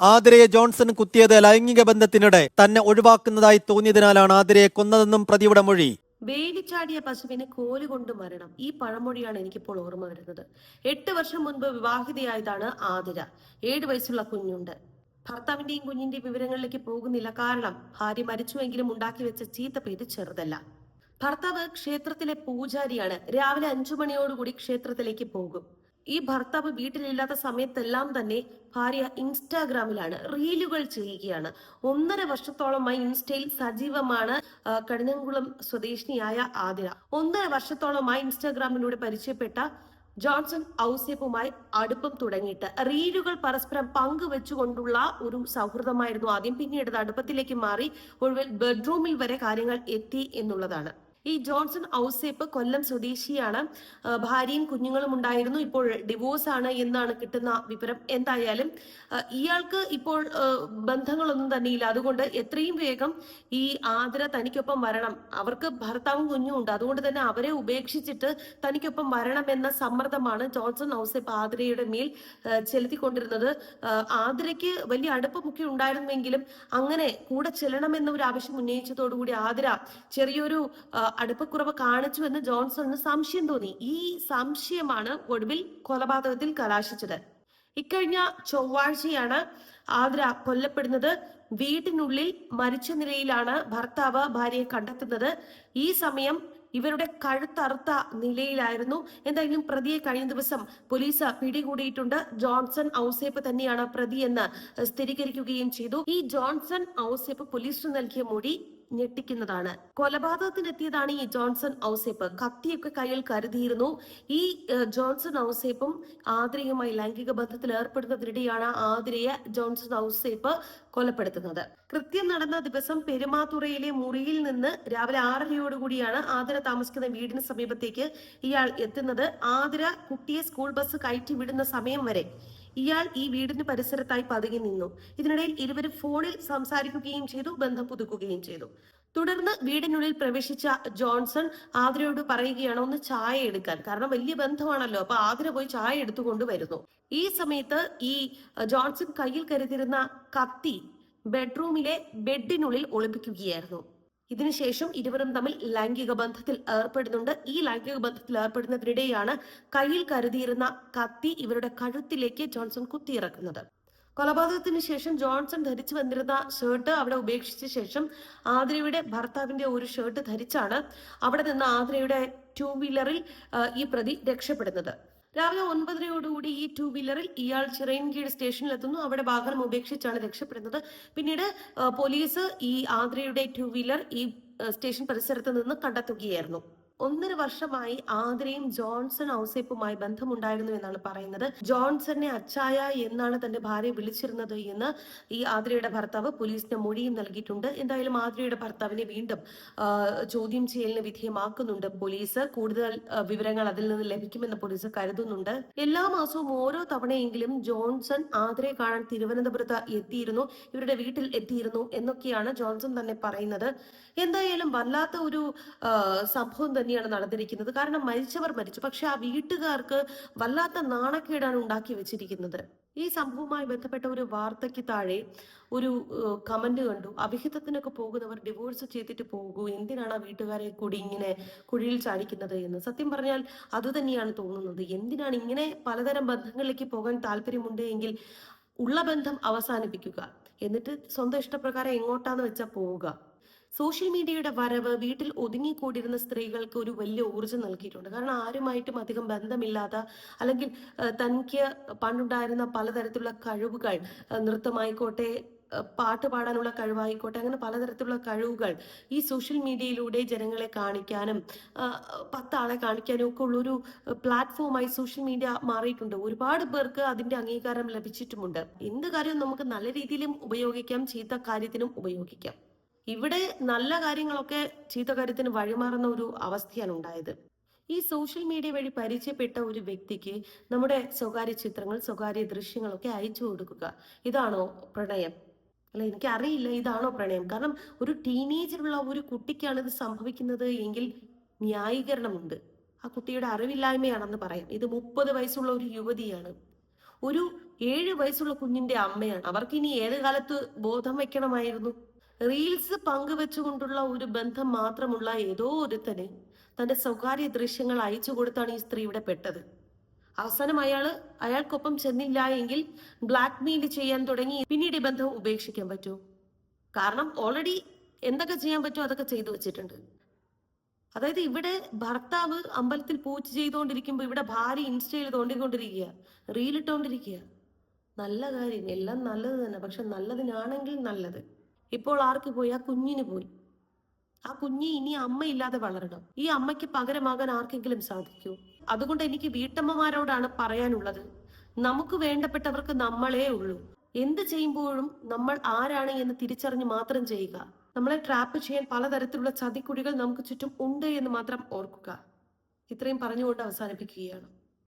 ആതിരയെ Johnson കുത്തിയത് ലൈംഗിക ബന്ധത്തിനിടെ തന്നെ ഒഴിവാക്കുന്നതായി തോന്നിയതിനാലാണ് ആതിരയെ കൊന്നതെന്നും പ്രതിയുടെ മൊഴി. വേലിച്ചാടിയ പശുവിനെ കോൽ കൊണ്ട് മരണം. ഈ പഴമൊഴിയാണ് എനിക്കിപ്പോൾ ഓർമ്മ വരുന്നത്. എട്ട് വർഷം മുൻപ് വിവാഹിതയായതാണ് ആതിര. ഏഴ് വയസ്സുള്ള കുഞ്ഞുണ്ട്. ഭർത്താവിന്റെയും കുഞ്ഞിന്റെയും വിവരങ്ങളിലേക്ക് പോകുന്നില്ല കാരണം ഭാര്യ മരിച്ചുവെങ്കിലും ഉണ്ടാക്കി വെച്ച ചീത്ത പേര് ചെറുതല്ല. ഭർത്താവ് ക്ഷേത്രത്തിലെ പൂജാരിയാണ്. രാവിലെ അഞ്ചു മണിയോടുകൂടി ക്ഷേത്രത്തിലേക്ക് പോകും. ഈ ഭർത്താവ് വീട്ടിലില്ലാത്ത സമയത്തെല്ലാം തന്നെ ഭാര്യ ഇൻസ്റ്റാഗ്രാമിലാണ് റീലുകൾ ചെയ്യുകയാണ്. ഒന്നര വർഷത്തോളമായി ഇൻസ്റ്റയിൽ സജീവമാണ് കഠിനംകുളം സ്വദേശിനിയായ ആതിര. ഒന്നര വർഷത്തോളമായി ഇൻസ്റ്റാഗ്രാമിലൂടെ പരിചയപ്പെട്ട ജോൺസൺ ഔസേപ്പുമായി അടുപ്പം തുടങ്ങിയിട്ട് റീലുകൾ പരസ്പരം പങ്കുവെച്ചുകൊണ്ടുള്ള ഒരു സൗഹൃദമായിരുന്നു ആദ്യം. പിന്നീട് അടുപ്പത്തിലേക്ക് മാറി ഒടുവിൽ ബെഡ്റൂമിൽ വരെ കാര്യങ്ങൾ എത്തി എന്നുള്ളതാണ്. ഈ ജോൺസൺ ഔസേപ്പ് കൊല്ലം സ്വദേശിയാണ്. ഭാര്യയും കുഞ്ഞുങ്ങളും ഉണ്ടായിരുന്നു. ഇപ്പോൾ ഡിവോഴ്സ് ആണ് എന്നാണ് കിട്ടുന്ന വിവരം എന്തായാലും. ഇയാൾക്ക് ഇപ്പോൾ ബന്ധങ്ങളൊന്നും തന്നെയില്ല. അതുകൊണ്ട് എത്രയും വേഗം ഈ ആതിര തനിക്കൊപ്പം വരണം. അവർക്ക് ഭർത്താവും കുഞ്ഞും ഉണ്ട്. അതുകൊണ്ട് തന്നെ അവരെ ഉപേക്ഷിച്ചിട്ട് തനിക്കൊപ്പം വരണം എന്ന സമ്മർദ്ദമാണ് ജോൺസൺ ഔസേപ്പ് ആതിരയുടെ മേൽ ചെലുത്തിക്കൊണ്ടിരുന്നത്. ആതിരയ്ക്ക് വലിയ അടുപ്പമൊക്കെ ഉണ്ടായിരുന്നുവെങ്കിലും അങ്ങനെ കൂടെ ചെല്ലണമെന്ന ഒരു ആവശ്യം ഉന്നയിച്ചതോടുകൂടി ആതിര ചെറിയൊരു അടുപ്പക്കുറവ് കാണിച്ചു എന്ന് ജോൺസണിന് സംശയം തോന്നി. ഈ സംശയമാണ് ഒടുവിൽ കൊലപാതകത്തിൽ കലാശിച്ചത്. ഇക്കഴിഞ്ഞ ചൊവ്വാഴ്ചയാണ് ആതിര കൊല്ലപ്പെടുന്നത്. വീട്ടിനുള്ളിൽ മരിച്ച നിലയിലാണ് ഭർത്താവ് ഭാര്യയെ കണ്ടെത്തുന്നത്. ഈ സമയം ഇവരുടെ കഴുത്തറുത്ത നിലയിലായിരുന്നു. എന്തായാലും പ്രതിയെ കഴിഞ്ഞ ദിവസം പോലീസ് പിടികൂടിയിട്ടുണ്ട്. ജോൺസൺ ഔസേപ്പ് തന്നെയാണ് പ്രതി എന്ന് സ്ഥിരീകരിക്കുകയും ചെയ്തു. ഈ ജോൺസൺ ഔസേപ്പ് പോലീസിന് നൽകിയ മൊഴി ഞെട്ടിക്കുന്നതാണ്. കൊലപാതകത്തിനെത്തിയതാണ് ഈ ജോൺസൺ ഔസേപ്പ്. കത്തിയൊക്കെ കയ്യിൽ കരുതിയിരുന്നു. ഈ ജോൺസൺ ഔസേപ്പും ആതിരയുമായി ലൈംഗിക ബന്ധത്തിൽ ഏർപ്പെടുന്നതിനിടെയാണ് ആതിരയെ ജോൺസൺ ഔസേപ്പ് കൊലപ്പെടുത്തുന്നത്. കൃത്യം നടന്ന ദിവസം പെരുമാതുറയിലെ മുറിയിൽ നിന്ന് രാവിലെ ആറരയോടുകൂടിയാണ് ആതിര താമസിക്കുന്ന വീടിന് സമീപത്തേക്ക് ഇയാൾ എത്തുന്നത്. ആതിര കുട്ടിയെ സ്കൂൾ ബസ് കയറ്റി വിടുന്ന സമയം വരെ ഇയാൾ ഈ വീടിന് പരിസരത്തായി പതുങ്ങി നിന്നു. ഇതിനിടയിൽ ഇരുവരും ഫോണിൽ സംസാരിക്കുകയും ചെയ്തു ബന്ധം പുതുക്കുകയും ചെയ്തു. തുടർന്ന് വീടിനുള്ളിൽ പ്രവേശിച്ച ജോൺസൺ ആതിരയോട് പറയുകയാണ് ഒന്ന് ചായ എടുക്കാൻ. കാരണം വലിയ ബന്ധമാണല്ലോ അപ്പൊ ആതിര പോയി ചായ എടുത്തുകൊണ്ട് വരുന്നു. ഈ സമയത്ത് ഈ ജോൺസൺ കയ്യിൽ കരുതിരുന്ന കത്തി ബെഡ്റൂമിലെ ബെഡിനുള്ളിൽ ഒളിപ്പിക്കുകയായിരുന്നു. ഇതിനുശേഷം ഇരുവരും തമ്മിൽ ലൈംഗിക ബന്ധത്തിൽ ഏർപ്പെടുന്നുണ്ട്. ഈ ലൈംഗിക ബന്ധത്തിൽ ഏർപ്പെടുന്നതിനിടെയാണ് കയ്യിൽ കരുതിയിരുന്ന കത്തി ഇവരുടെ കഴുത്തിലേക്ക് ജോൺസൺ കുത്തിയിറക്കുന്നത്. കൊലപാതകത്തിന് ശേഷം ജോൺസൺ ധരിച്ചു വന്നിരുന്ന ഷർട്ട് അവിടെ ഉപേക്ഷിച്ച ശേഷം ആതിരയുടെ ഭർത്താവിന്റെ ഒരു ഷർട്ട് ധരിച്ചാണ് അവിടെ നിന്ന് ആതിരയുടെ ടൂ വീലറിൽ ഈ പ്രതി രക്ഷപ്പെടുന്നത്. രാവിലെ ഒൻപതരയോടുകൂടി ഈ ടൂ വീലറിൽ ഇയാൾ ചിറയൻകീഴ് സ്റ്റേഷനിൽ എത്തുന്നു അവിടെ വാഹനം ഉപേക്ഷിച്ചാണ് രക്ഷപ്പെടുന്നത്. പിന്നീട് പോലീസ് ഈ ആന്ധ്രയുടെ ടൂ വീലർ ഈ സ്റ്റേഷൻ പരിസരത്ത് നിന്ന് കണ്ടെത്തുകയായിരുന്നു. ഒന്നര വർഷമായി ആതിരയും ജോൺസൺ ഔസേപ്പുമായി ബന്ധമുണ്ടായിരുന്നു എന്നാണ് പറയുന്നത്. ജോൺസണിനെ അച്ചായ എന്നാണ് തന്റെ ഭാര്യ വിളിച്ചിരുന്നത് എന്ന് ഈ ആതിരയുടെ ഭർത്താവ് പോലീസിന് മൊഴിയും നൽകിയിട്ടുണ്ട്. എന്തായാലും ആതിരയുടെ ഭർത്താവിനെ വീണ്ടും ചോദ്യം ചെയ്യലിന് വിധേയമാക്കുന്നുണ്ട് പോലീസ്. കൂടുതൽ വിവരങ്ങൾ അതിൽ നിന്ന് ലഭിക്കുമെന്ന് പോലീസ് കരുതുന്നുണ്ട്. എല്ലാ മാസവും ഓരോ തവണയെങ്കിലും ജോൺസൺ ആതിരയെ കാണാൻ തിരുവനന്തപുരത്ത് എത്തിയിരുന്നു. ഇവരുടെ വീട്ടിൽ എത്തിയിരുന്നു എന്നൊക്കെയാണ് ജോൺസൺ തന്നെ പറയുന്നത്. എന്തായാലും വല്ലാത്ത ഒരു സംഭവം തന്നെയാണ് നടന്നിരിക്കുന്നത്. കാരണം മരിച്ചവർ മരിച്ചു. പക്ഷെ ആ വീട്ടുകാർക്ക് വല്ലാത്ത നാണക്കേടാണ് ഉണ്ടാക്കി വെച്ചിരിക്കുന്നത്. ഈ സംഭവവുമായി ബന്ധപ്പെട്ട ഒരു വാർത്തയ്ക്ക് താഴെ ഒരു കമന്റ് കണ്ടു. അഭിഹിതത്തിനൊക്കെ പോകുന്നവർ ഡിവോഴ്സ് ചെയ്തിട്ട് പോകൂ. എന്തിനാണ് ആ വീട്ടുകാരെ കൂടി ഇങ്ങനെ കുഴിയിൽ ചാടിക്കുന്നത് എന്ന്? സത്യം പറഞ്ഞാൽ അതുതന്നെയാണ് തോന്നുന്നത്. എന്തിനാണ് ഇങ്ങനെ പലതരം ബന്ധങ്ങളിലേക്ക് പോകാൻ താല്പര്യമുണ്ട് എങ്കിൽ ഉള്ള ബന്ധം അവസാനിപ്പിക്കുക. എന്നിട്ട് സ്വന്തം ഇഷ്ടപ്രകാരം എങ്ങോട്ടാന്ന് വെച്ചാൽ പോവുക. സോഷ്യൽ മീഡിയയുടെ വരവ് വീട്ടിൽ ഒതുങ്ങിക്കൂടിയിരുന്ന സ്ത്രീകൾക്ക് ഒരു വലിയ ഊർജം നൽകിയിട്ടുണ്ട്. കാരണം ആരുമായിട്ടും അധികം ബന്ധമില്ലാത്ത അല്ലെങ്കിൽ തനിക്ക് പണ്ടുണ്ടായിരുന്ന പലതരത്തിലുള്ള കഴിവുകൾ നൃത്തമായിക്കോട്ടെ പാട്ട് പാടാനുള്ള കഴിവായിക്കോട്ടെ അങ്ങനെ പലതരത്തിലുള്ള കഴിവുകൾ ഈ സോഷ്യൽ മീഡിയയിലൂടെ ജനങ്ങളെ കാണിക്കാനും പത്താളെ കാണിക്കാനും ഒക്കെ ഉള്ളൊരു പ്ലാറ്റ്ഫോമായി സോഷ്യൽ മീഡിയ മാറിയിട്ടുണ്ട്. ഒരുപാട് പേർക്ക് അതിന്റെ അംഗീകാരം ലഭിച്ചിട്ടുമുണ്ട്. എന്ത് കാര്യവും നമുക്ക് നല്ല രീതിയിലും ഉപയോഗിക്കാം ചീത്ത കാര്യത്തിനും ഉപയോഗിക്കാം. ഇവിടെ നല്ല കാര്യങ്ങളൊക്കെ ചീത്ത കാര്യത്തിന് വഴിമാറുന്ന ഒരു അവസ്ഥയാണ് ഉണ്ടായത്. ഈ സോഷ്യൽ മീഡിയ വഴി പരിചയപ്പെട്ട ഒരു വ്യക്തിക്ക് നമ്മുടെ സ്വകാര്യ ചിത്രങ്ങൾ സ്വകാര്യ ദൃശ്യങ്ങളൊക്കെ അയച്ചു കൊടുക്കുക. ഇതാണോ പ്രണയം? അല്ല എനിക്ക് അറിയില്ല ഇതാണോ പ്രണയം? കാരണം ഒരു ടീനേജറുള്ള ഒരു കുട്ടിക്കാണ് ഇത് സംഭവിക്കുന്നത് എങ്കിൽ ന്യായീകരണമുണ്ട്. ആ കുട്ടിയുടെ അറിവില്ലായ്മയാണെന്ന് പറയാം. ഇത് മുപ്പത് വയസ്സുള്ള ഒരു യുവതിയാണ്. ഒരു ഏഴ് വയസ്സുള്ള കുഞ്ഞിന്റെ അമ്മയാണ്. അവർക്ക് ഇനി ഏത് കാലത്ത് ബോധം വെക്കണമായിരുന്നു? റീൽസ് പങ്കുവെച്ചുകൊണ്ടുള്ള ഒരു ബന്ധം മാത്രമുള്ള ഏതോ ഒരുത്തന് തന്റെ സ്വകാര്യ ദൃശ്യങ്ങൾ അയച്ചു കൊടുത്താണ് ഈ സ്ത്രീ ഇവിടെ പെട്ടത്. അവസാനം അയാൾ അയാൾക്കൊപ്പം ചെന്നില്ല എങ്കിൽ ബ്ലാക്ക് മെയിൽ ചെയ്യാൻ തുടങ്ങി പിന്നീട് ബന്ധം ഉപേക്ഷിക്കാൻ പറ്റുമോ കാരണം ഓൾറെഡി എന്തൊക്കെ ചെയ്യാൻ പറ്റുമോ അതൊക്കെ ചെയ്തു വെച്ചിട്ടുണ്ട്. അതായത് ഇവിടെ ഭർത്താവ് അമ്പലത്തിൽ പൂജ ചെയ്തുകൊണ്ടിരിക്കുമ്പോൾ ഇവിടെ ഭാര്യ ഇൻസ്റ്റയിൽ തോണ്ടിക്കൊണ്ടിരിക്കുക റീലിട്ടോണ്ടിരിക്കുക നല്ല കാര്യം. എല്ലാം നല്ലത് തന്നെ. പക്ഷെ നല്ലതിനാണെങ്കിൽ നല്ലത്. ഇപ്പോൾ ആർക്ക് പോയി? ആ കുഞ്ഞിന് പോയി. ആ കുഞ്ഞി ഇനി അമ്മയില്ലാതെ വളരണം. ഈ അമ്മയ്ക്ക് പകരമാകാൻ ആർക്കെങ്കിലും സാധിക്കൂ? അതുകൊണ്ട് എനിക്ക് വീട്ടമ്മമാരോടാണ് പറയാനുള്ളത്. നമുക്ക് വേണ്ടപ്പെട്ടവർക്ക് നമ്മളേ ഉള്ളൂ. എന്ത് ചെയ്യുമ്പോഴും നമ്മൾ ആരാണ് എന്ന് തിരിച്ചറിഞ്ഞ് മാത്രം ചെയ്യുക. നമ്മളെ ട്രാപ്പ് ചെയ്യാൻ പലതരത്തിലുള്ള ചതിക്കുഴികൾ നമുക്ക് ചുറ്റും ഉണ്ട് എന്ന് മാത്രം ഓർക്കുക. ഇത്രയും പറഞ്ഞുകൊണ്ട് അവസാനിപ്പിക്കുകയാണ്.